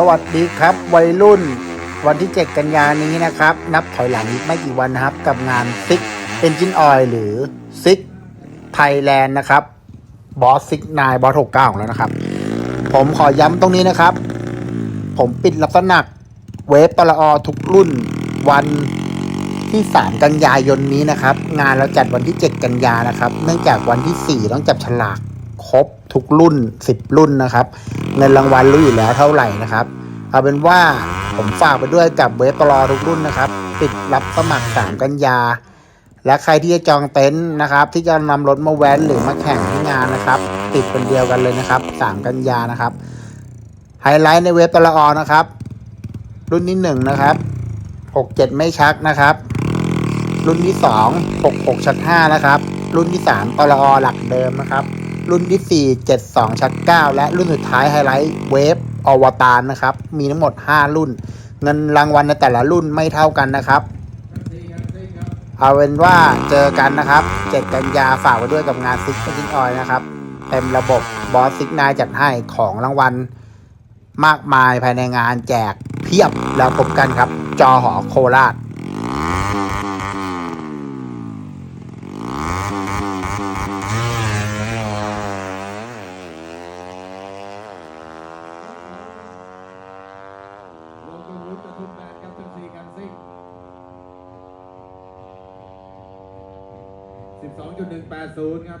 สวัสดีครับ วัยรุ่น วันที่ 7 กันยานี้นะครับ นับถอยหลังอีกไม่กี่วันนะครับ กับงานซิกเอนจินออยหรือซิกไทยแลนด์นะครับบอสซิกนายบอสหกเก้าของเรานะครับ ผมขอย้ำตรงนี้นะครับ ผมปิดรับสมัครเวฟปลอทุกรุ่นวันที่ 3 กันยายนนี้นะครับ งานเราจัดวันที่ 7 กันยานะครับ เนื่องจากวันที่ 4 ต้องจับฉลากครบ ทุกรุ่น 10 รุ่นนะครับเงินรางวัลรู้อยู่แล้วเท่าไหร่นะครับ เอาเป็นว่าผมฝากไปด้วยกับเวฟปลอทุกรุ่นนะครับ ปิดรับสมัคร 3 กันยา และใครที่จะจองเต็นท์นะครับ ที่จะนำรถมาแว้นหรือมาแข่งที่งานนะครับ ติดเป็นเดียวกันเลยนะครับ 3 กันยานะครับไฮไลท์ในเว็บปลอนะครับ รุ่นที่หนึ่งนะครับ 67 ไม่ชักนะครับ รุ่นที่สอง66ชัก5นะครับ รุ่นที่สามปลอหลักเดิมนะครับ รุ่นที่ 4 72 ชัก 9 และรุ่นสุดท้ายไฮไลท์เวฟอวตารนะครับ มีทั้งหมด 5 รุ่น เงินรางวัลในแต่ละรุ่นไม่เท่ากันนะครับ เอาเป็นว่าเจอกันนะครับ 7 กันยาฝากไว้ด้วยกับงานซิกซิงออยนะครับ เต็มระบบบอสซิกนายจัดให้ของรางวัลมากมายภายในงานแจกเพียบแล้วพบกันครับ จอหอโคราช ล คุณแบนครับเจ้าสี่กันซิ่งสิบสองจุดหนึ่งแปดศูนย์ครับ